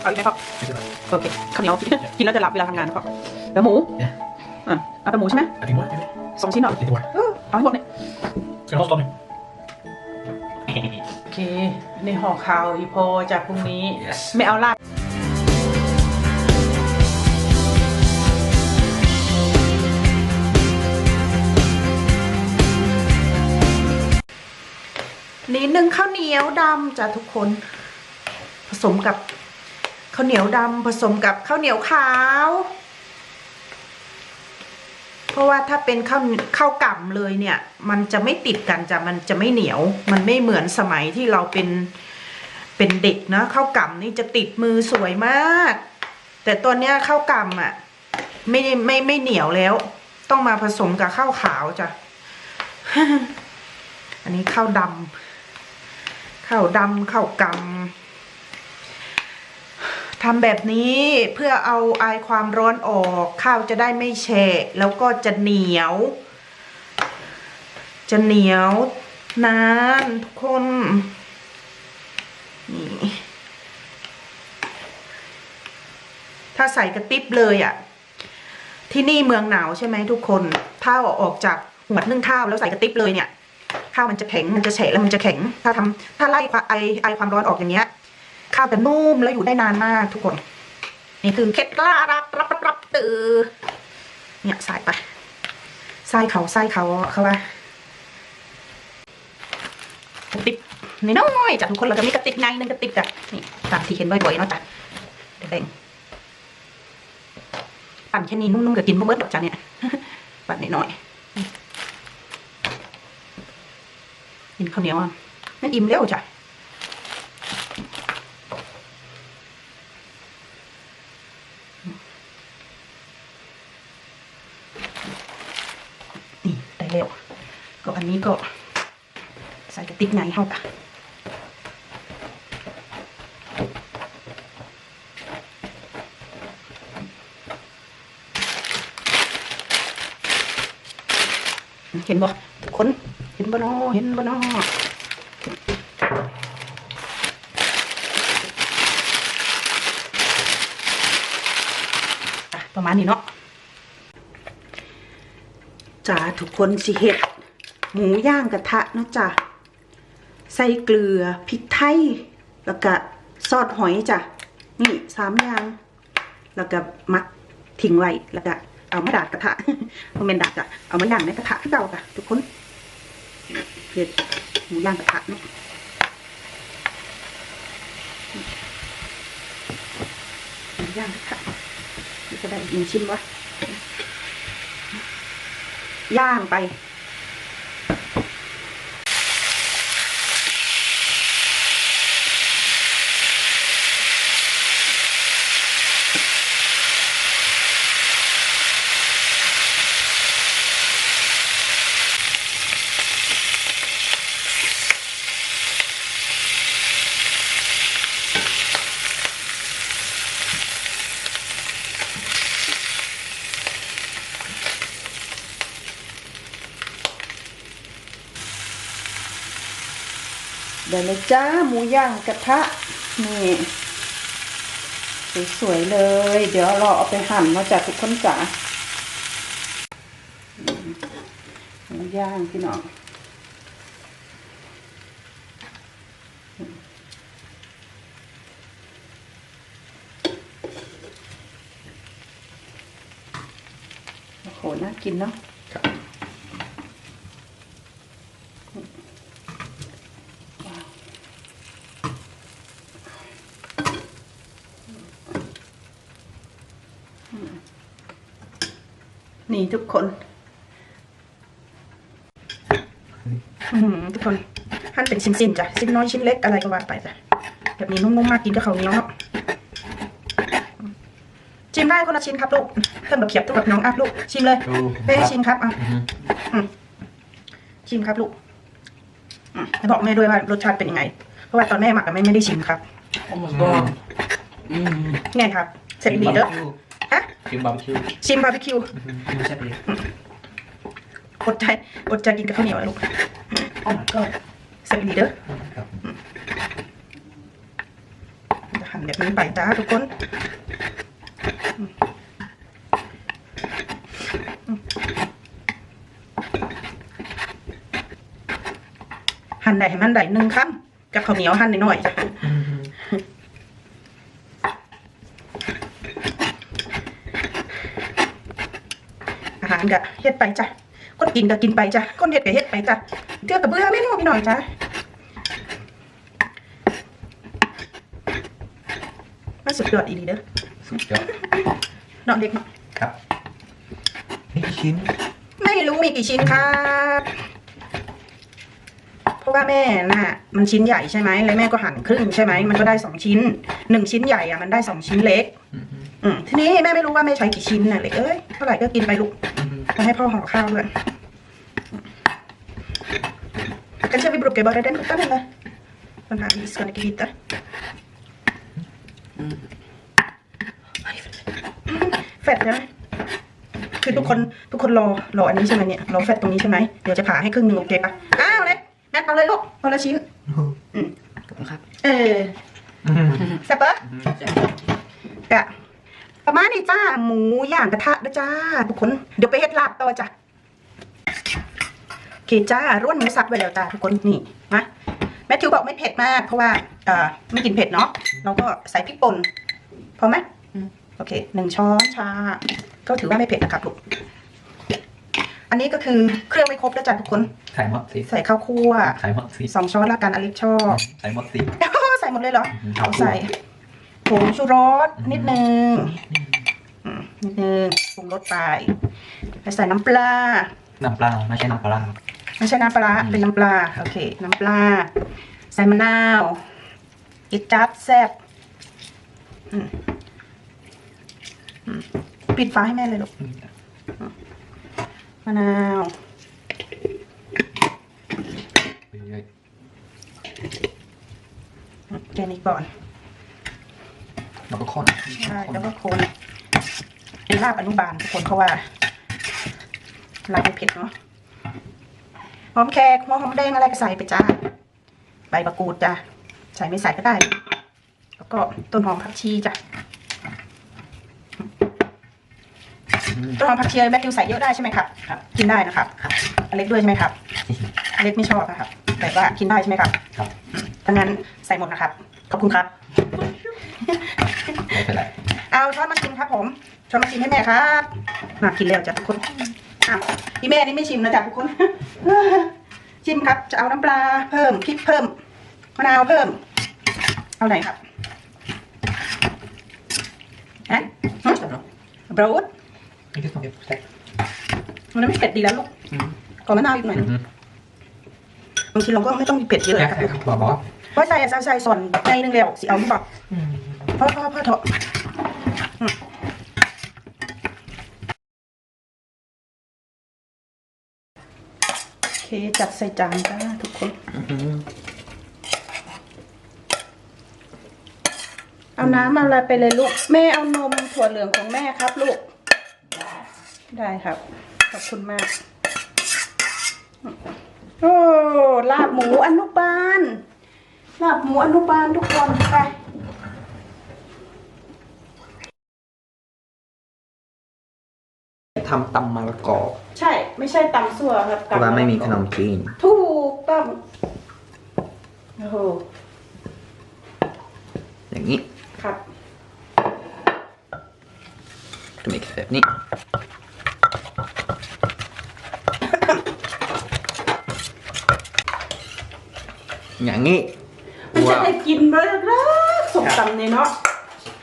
เอาอีกไหมครับโอเคข้าวเหนียวกินแล้วจะหลับเวลาทำงานครับแล้วหมูอะเอาแต่หมูใช่ไหม Jag tänkte bara, jag vet. สองชิ้นเหรอ Lite bara. เออเอาให้หมดเนี่ย Ska du ha stånd nu? โอเค ในห่อข้าวอีพอจากพรุ่งนี้ Yes. ไม่เอาลาบ นี่นึ่งข้าวเหนียวดำจ้ะทุกคน ผสมกับข้าวเหนียวดำผสมกับข้าวเหนียวขาว เพราะว่าถ้าเป็นข้าวข้าวกล่ำเลยเนี่ย มันจะไม่ติดกันจ้ะมันจะไม่เหนียว มันไม่เหมือนสมัยที่เราเป็นเป็นเด็กนะข้าวกล่ำนี่จะติดมือสวยมาก แต่ตัวเนี้ยข้าวกล่ำอะ ไม่ได้ไม่ไม่เหนียวแล้ว ต้องมาผสมกับข้าวขาวจ้ะอันนี้ข้าวดำ ข้าวดำข้าวกำทำแบบนี้เพื่อเอาไอายความร้อนออกข้าวจะได้ไม่แฉะแล้วก็จะเหนียว จะเหนียวนานทุกคนนี่ถ้าใส่กระติบเลยอะ่ะ ที่นี่เมืองหนาวใช่ไหมทุกคน ถ้าอาออกจากหัวนึ่งข้าวแล้วใส่กระติบเลยเนี่ย ข้าวมันจะแข็งมันจะแฉะแล้วมันจะแข็ง ถ้าทำถ้าไล่ไอไอความร้อนออกอย่างเงี้ย ข้าวจะนุ่มแล้วอยู่ได้นานมากทุกคน นี่คือเคล็ดลับรับรับรับตือเนี่ยใส่ไปใส่เขาใส่เขาเขาว่าติ๊บนี่น้อยจ้ะทุกคนเราจะมีกระติกในนึงกระติกจ้ะนี่ตามที่เห็นบ่อยๆเนาะจ้ะเดี๋ยวแบ่งปั่นแค่นี้นุ่มๆกับกินบ่เบิดดอกจ้ะเนี่ยปั่นนิดหน่อย กินข้าวเหนียวอะนั่นอิ่มแล้วจ้ะนี่ได้แล้วก็อันนี้ก็ใส่กระติกไงเข้าปะเห็นบ่ทุกคน เห็นบ่นอเห็นบนอประมาณนี้เนาะจ้าทุกคนสิเห็ด หมูย่างกระทะเนาะจ้ะใส่เกลือพริกไทย แล้วก็ซอสหอยจ้ะนี่สามอย่าง แล้วก็มักทิ้งไว้แล้วก็เอามาดาดกระทะเอาเมนดาดจ้ะเอามาย่างในกระทะที่เก่าค่ะทุกคน เผ็ดหมูย่างกระทะเนาะหมูย่างกระทะนี่จะได้ยินชิมวะย่างไป เดี๋ยวเลยจ้าหมูย่างกระทะนี่สวยๆเลย เดี๋ยวเราเอาไปหั่นมาจากทุกคนจ๋าหมูย่างพี่น้องโอ้โหน่ากินเนาะ นี่ทุกคนอื้อหือทุกคนหั่นเป็นชิ้นๆจ้ะชิ้นน้อยชิ้นเล็กอะไรก็ว่าไปจ้ะแบบนี้นุ่มๆมากกินกับข้าวเหนียวเนาะชิมได้คนละชิ้นครับลูกเพิ่มแบบเขียบทุกแบบน้องอัพลูกชิมเลย Jo. เป้ชิมครับอะอืมชิมครับลูกอืมแล้วบอกแม่ด้วยว่ารสชาติเป็นยังไง เพราะว่าตอนแม่หมักกับแม่ไม่ได้ชิมครับ Oh my god. Mm. ไงครับ เสร็จดีเด้อ ฮะ Kim barbecue. ชิมบาร์บีคิว Mm, sätter det. อดใจอดใจกินกับข้าวเหนียวนะลูกก็เสร็จดีเด้อครับจะหั่นแบบนี้ไปจ้าทุกคนอืมอืมหั่นได้ให้มันได้หนึ่งคำกับข้าวเหนียวหั่นหน่อยๆจ้ะ อืมอาหารกะเฮ็ดไปจ้ะคนกินก็กินไปจ้ะคนเฮ็ดก็เฮ็ดไปจ้ะเทื่อกับเบื่อไม่รู้พี่หน่อยจ้ะมันสุดยอดอีหลีเด้อสุดยอดเนอนเด็กเนาะครับนี่กี่ชิ้น ไม่รู้มีกี่ชิ้นครับเพราะว่าแม่น่ะ มันชิ้นใหญ่ใช่ไหมแล้วแม่ก็หั่นครึ่งใช่ไหมมันก็ได้สองชิ้นหนึ่งชิ้นใหญ่อะมันได้สองชิ้นเล็ก อืมอืมทีนี้แม่ไม่รู้ว่าแม่ใช้กี่ชิ้นน่ะเล็กเอ้ยเท่าไหร่ก็กินไปลูกอืมมาให้พ่อห่อข้าวด้วยกันจะไปบรุกเก็บบอร์เดนก็ได้เลยปัญหาที่สกันกิตาแฟดนะคือทุกคนทุกคนรอรออันนี้ใช่ไหมเนี่ยรอแฟดตรงนี้ใช่ไหมเดี๋ยวจะผ่าให้ครึ่งหนึ่งโอเคปะอ้าวเล็กนัดเอาเลยลูกคนละชิ้นอืมครับ เอออืมแซ่บปะกะ ประมาณนี้จ้า หมูย่างกระทะนะจ้า ทุกคน เดี๋ยวไปเฮ็ดลาบต่อจ้ะโอเคจ้าร่วนหมูสับไว้แล้วจ้าทุกคนนี่นะแมทธิวบอกไม่เผ็ดมาก เพราะว่าเอ่อไม่กินเผ็ดเนาะเราก็ใส่พริกป่นพอไหมโอเคหนึ่งช้อนชา ก็ถือว่าไม่เผ็ดนะครับลูกอันนี้ก็คือเครื่องไม่ครบแล้วจ้ะทุกคนใส่หมดสิใส่ข้าวคั่วใส่หมดสิสองช้อนละกันอลิซชอบใส่หมดสิใส่หมดเลยเหรออืมเอาใส่ ผงชูรสนิดนึงอืมนิดนึงปรุงรสไปแล้วใส่น้ำปลา น้ำปลาไม่ใช่น้ำปลาไม่ใช่น้ำปลาอืมเป็นน้ำปลาโอเค น้ำปลา ใส่มะนาวอิดจัดแซ่บอืมอืมปิดฟ้าให้แม่เลยลูกอืมมะนาวเฮ้ยอืมแค่นี้ก่อน แล้วก็ข้นใช่แล้วก็คนเป็นลาบอนุบาลทุกคนเพราะว่าลาบไม่เผ็ดเนาะหอมแขกหอมแดงอะไรก็ใส่ไปจ้าใบมะกรูดจ้ะใส่ไม่ใส่ก็ได้ แล้วก็ต้นหอมผักชีจ้ะอืมต้นหอมผักชีแมทธิวใส่เยอะได้ใช่ไหมครับครับกินได้นะครับอเล็กด้วยใช่ไหมครับอเล็กไม่ชอบนะครับแต่ว่ากินได้ใช่ไหมครับครับถ้างั้นใส่หมดนะครับ ขอบคุณครับ ไม่เป็นไรเอาช้อนมาชิมครับผมช้อนมาชิมให้แม่ครับมากินแล้วจ้ะทุกคนอ้าวพี่แม่นี่ไม่ชิมนะจ๊ะทุกคนชิมครับจะเอาน้ำปลาเพิ่มพริกเพิ่มมะนาวเพิ่ม เอาไหนครับฮะบราวน์นี่ก็ต้องเก็บใส่มันไม่เผ็ดดีแล้วลูกอืมขอมะนาวอีกหน่อยอืมบางทีเราก็ไม่ต้องมีเผ็ดเยอะแยกครับใส่ครับบอกบอกเพราะใส่ใส่ใส่ส่วนในนึงแล้วสิเอาหรือเปล่า อืมพ่อพ่อพ่อเถอะอืมโอเคจัดใส่จานจ้าทุกคนเอาน้ำอะไรไปเลยลูก แม่เอานมถั่วเหลืองของแม่ครับลูก ได้ครับ ขอบคุณมาก โอ้ ลาบหมูอนุบาล ลาบหมูอนุบาลทุกคนไป ทำตำมะละกอใช่ ไม่ใช่ตำซั่วครับเพราะว่าไม่มีขนมจีน ถูกต้องโอ้โหอย่างนี้ครับ จะมีแบบนี้ อย่างนี้มันจะว้าว ได้กินเลยรักสมตำเนี่ยเนาะ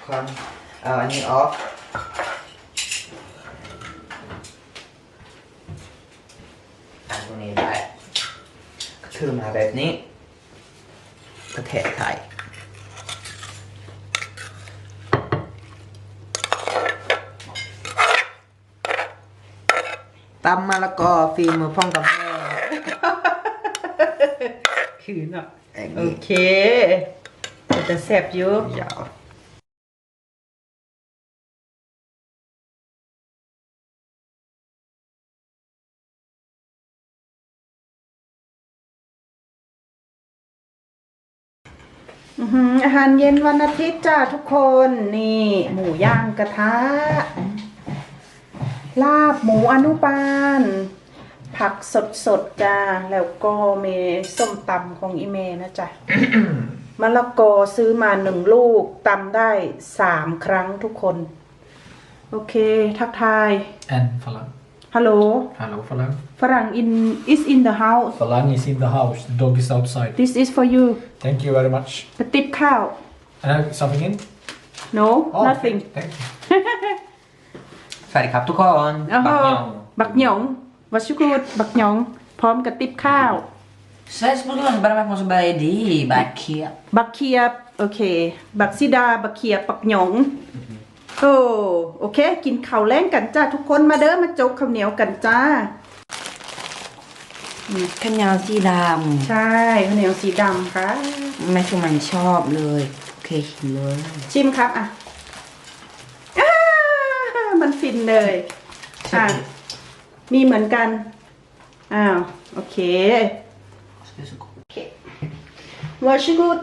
ความเอาอันนี้ออก อันตรงนี้ได้ก็คือมาแบบนี้ประเทศไทยตำมะละกอฟีมือพ่องกับแม่คือเนาะอย่างโอนี้เค จะแซ่บอยู่ยาว อื้อหืออาหารเย็นวันอาทิตย์จ้าทุกคนนี่ หมูย่างกระทะ ลาบหมูอนุบาล ผักสดสดๆจ้าแล้วก็มีส้มตำของอีเมนะจ๊ะ มะละกอซื้อมาหนึ่งลูกตำได้สามครั้งทุกคน โอเค ทักทาย En Falang. ฮัลโห ล Hallo Falang. ฝรั่ง in is in the house Falang is in the house. The dog is outside. this is for you Thank you very much. กระติบข้าว And have something in? no Oh, nothing Thank you. สวัสดีครับทุกคน อ้าว บักยอง บักหยองวัชกูดบักหยอง พร้อมกระติบข้าว Saya sebetulnya barang mau sebagai di Bakia. บักเคียบ โอ เคบักซิดาบักเคียบบักหยองโอ้โอเค กินข้าวแรงกันจ้าทุกคนมาเด้อมาจกข้าวเหนียวกันจ้า Kenyal si dam. ใช่ข้าวเหนียวสีดำค่ะไม่คือมันชอบเลยโอเคเลยชิมครับอะอ้ามันฟินเลยอะมีเหมือนกันอ้าวโอเควัชกูด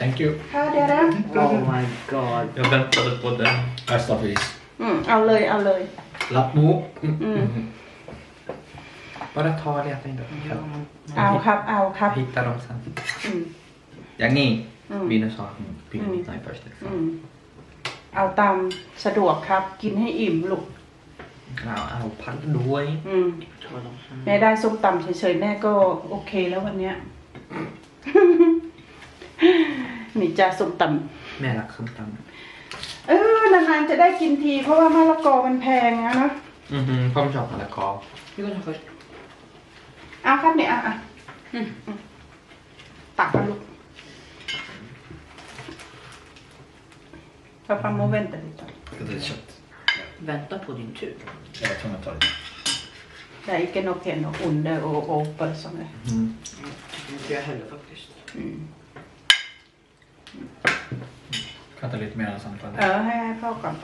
Thank you. ข้าวเดียวนะ Oh my god. Jag väntade på den. Här står vis. อืมเอาเลยเอาเลย Lappmo. อืม bara ta det jag tänkte เอาครับเอาครับ hitta dem sen อืมอย่างนี้อืมวีนซอสปีนอืมนิดหน่อย first อืมเอาตามสะดวกครับ กินให้อิ่มลูกเอาเอาพักด้วยอืมแม่ได้ส้มตำเฉยๆแม่ก็โอเคแล้ววันเนี้ย นี่จ้าส้มตแม่รักส้มตำเออนานๆจะได้กินที เพราะว่ามะละกอมันแพงนะเนอะำอือฮึพ่อชอบมะละกอ You go first. เอาครับเนี่ยอะอะอืมอืมตักมาลูกพาพาโมเวนต์ดิจ้ะ Det är kött. Vänta på din tur. Jag tror jag tar det. แต่อีกนกเห็นอุ่นเดอโอโอเปิด som det Mm. Det tycker jag heller faktiskt. Kan ta lite mer än samtal. เออให้ให้พ่อก่อน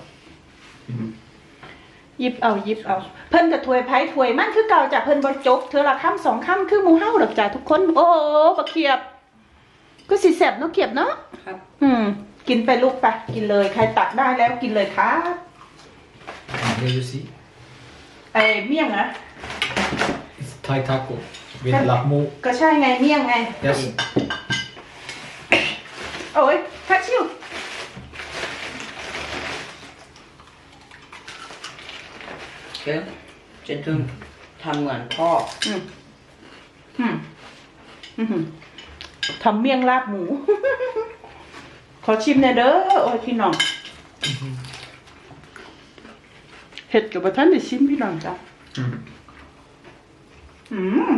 หยิบเอาหยิบเอา เพิ่นกับถวยไผ่ถวยมันคือเก่าจากเพิ่นบรจบเธอละคำสองคำคือหมูเฮ้าดอกจ้าทุกคน โอ้บักเขียบ ก็สิแสบเนาะเขียบเนาะครับ อืม กินไปลูกไปกินเลยใครตักได้แล้วกินเลยครับ And here you see. ไอ้เมี่ยงนะ It's Thai taco with lappmo. ก็ใช่ไงเมี่ยงไง Yes. โอ้ยทัชชิว เดี๋ยวเจนทึงทำเหมือนพ่ออืมอืมอื้อหือทำเมี่ยงลาบหมู ขอชิมหน่อยเด้อโอ้ยพี่น้องเห็ดกับท่านได้ชิมพี่น้องจ้ะอืมอืม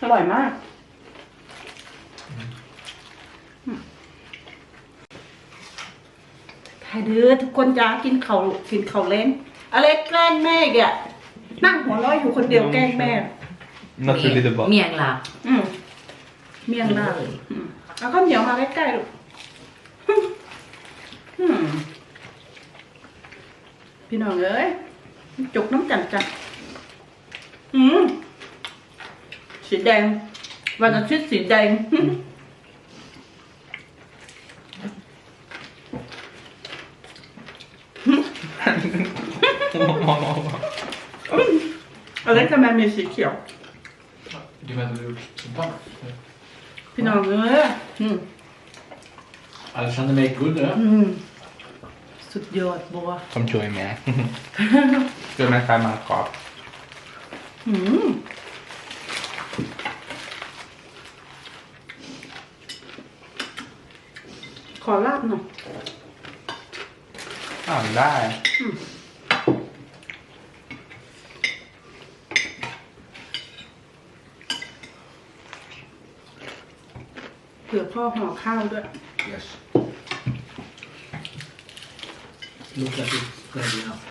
อร่อยมากอืมใครเด้อทุกคนจ้ากินเขาวกินเขาวเล่น อะไรแกล้งแม่อีกอะนั่งหัวเร้อยอยู่คนเดียวแกล้งแม่ naturligt det bara เมียงลาบอืมเมี่ยงลาบอืมเอาข้าวเหนียวมาใกล้ๆลูกอืมพี่น้องเอ้ยจุกน้ำจันจันอืมสีแดงวันอาทิตย์สีแดง อะไรทำไมมีสีเขียว Du menar du gjort som fan? พี่น้องเอ้ยอืม Alexander make good eh? อืมสุดยอดบัว som ช่วยแม่ช่วยแม่คลายมะละกออืมขอลาบหน่อยอ่าวได้เผื่ พ่อห่อข้าวด้วย Yes. Look at it ready now.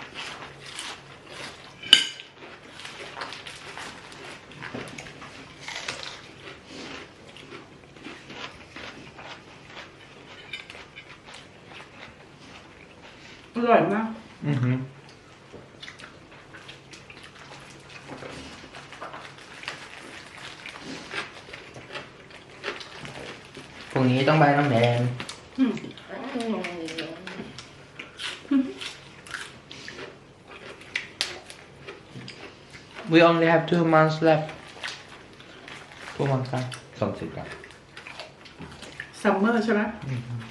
พวกรงนี้ต้องใบน้ำแดงอืม we only have two months left two months ครับสองสิบครับ ซัมเมอร์ใช่ไหมหลั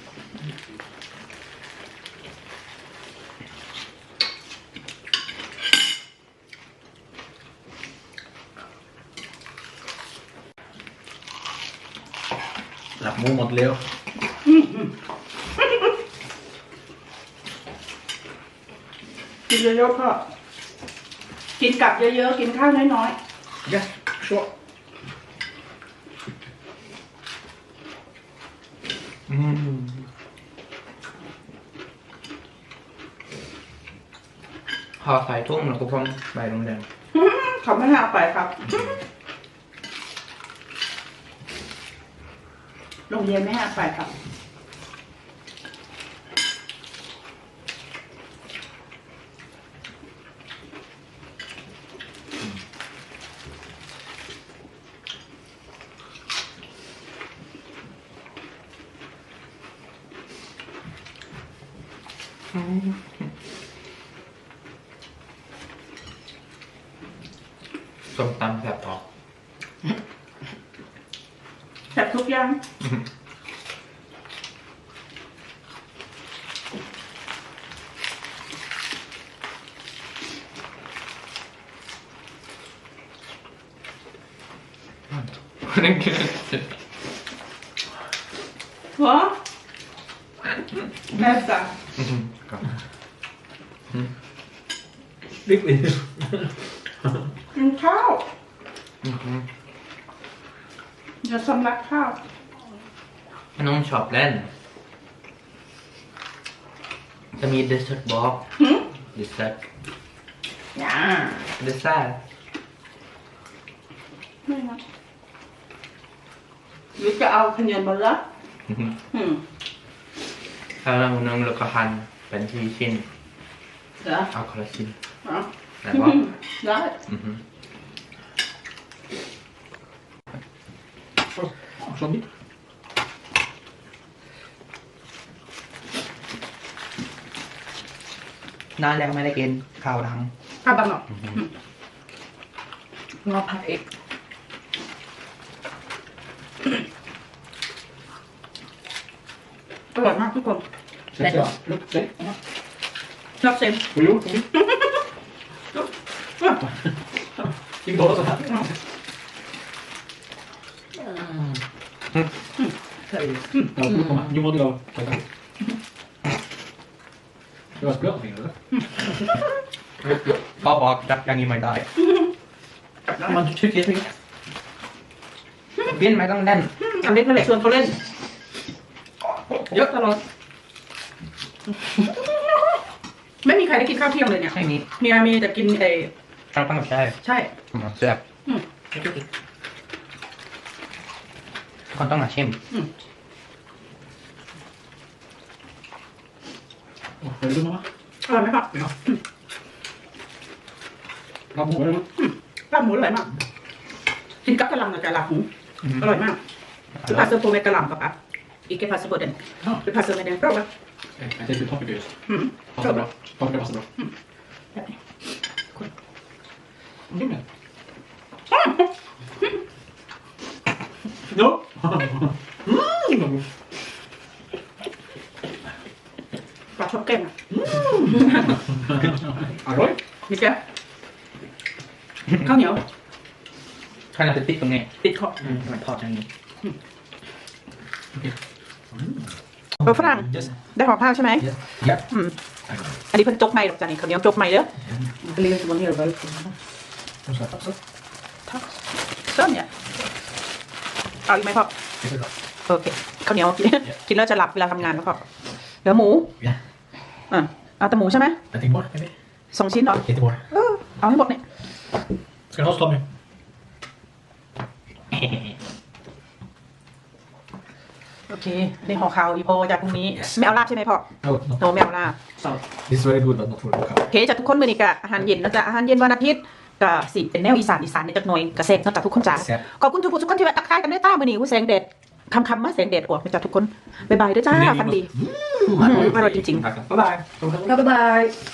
หมูหมดเร็วกินเยอะๆพ่อกินกลับเยอะๆ กินข้าวน้อย Yes, sure. อืมพอใส่ทุ่งแล้วก็พร้อมใบน้ำแดงๆเขาไม่ให้เอาไปครับ โรงเรียนไม่ให้เอาไปครับส้มตำแบบออก แซ่บทุกอย่างนั่ นคือหัวแม่สั่ง Riktigt. กินข้าวอย่าสำลักข้าว น้องชอบเล่น จะมี dessert box หืม dessert อย่า dessert ไม่นะหรือจะเอาขยันบนละอืมแล้วน้องน้องแล้วก็หั่นเป็นที่ชิ้น เดี๋ยวเอาคนละชิ้น เอาไหนว่า ได้ อือ ฮึ Så mitt. นานแล้วไม่ได้กินข้าวดัง ข้าวบางหรอกงอผักเอกอร่อยมากทุกคน Sätt Nej. dig. Upp, säg. รับเซม Och jo, kom hit. Ska vi ta oss så här? Ja, du kommer. Jo, det var. Tack. Det var spröt fingrar, eller? พ่อบอกจับอย่างนี้ไม่ได้มันชื่อเกียร์พี่บินไม่ต้องเล่นอเล็กนั่นแหละชวนเขาเล่น เยอะตลอด ไม่มีใครได้กินข้าวเที่ยงเลยเนี่ย ไม่มีเมียมีแต่กินไอ้เราต้องใช่ใช่แซ่บคนต้องมาชิม Åh, Är det du, mamma? อร่อยไหมครับ Ja. Lapp på den. ลาบหมูอร่อยมากกินกับกะหล่ำกับกะหล่ำหมูอร่อยมากคือพาสโปเมกะหล่ำกับอะอีกแค่พาสโปเดน Ja. คือพาสโปเดนรอบละ Jag tänkte paprika just. อืม Passar bra. Paprika passar bra. แบบนี้ Kom igen. No. Mm. ปลาชอบแก้มอะ Arroy. มีแก้วข้าวเหนียว ขนาดจะติดตรงนี้ ติดคอมันทอดอย่างนี้เออฝรั่ง Yes. ได้ห่อข้าวใช่ไหม Yes. Yep. อืมอันนี้เพิ่นจกไม่หรอกจ้ะนี่ข้าวเหนียวจกไม่เด้อเรียนวันนี้เราไป Och så här, så. ส้มเนี่ยเอาอีกไหมพ่อ Det är bra. โอเคข้าวเหนียวกินกินแล้วจะหลับเวลาทำงานแล้วพ่อเหลือหมู Ja. อะเอาแต่หมูใช่ไหม En timme bort, maybe? สองชิ้นเหรอ Lite bort. เออเอาให้หมดเนี่ย Ska du ha så Tommy? โอ เคนี่ห่อข้าวอีโพจากพรุ่งนี้ไม่เอาลาบใช่ไหมพ่อ No, no. โนไม่เอาลาบ This is very good, but not for the cow. โอเคจากทุกคนมือนี้กะอาหารเย็นนะจ๊ะอาหารเย็นวันอาทิตย์ก็สิเป็นแนวอีสานอีสานในจักหน่อยกระเซกเนาะจากทุกคนจ้าแซ่บ ขอบคุณทุกผู้ทุกคนที่แวะทักทายกันด้วยต้ามือนี้ผู้แสงเด็ดคำคำๆมาแสงแดดออกนะจ๊ะทุกคนบ๊ายบายด้วยจ้าฟันดี Mm. อร่อยจริงๆ Bye bye. บ๊ายบาย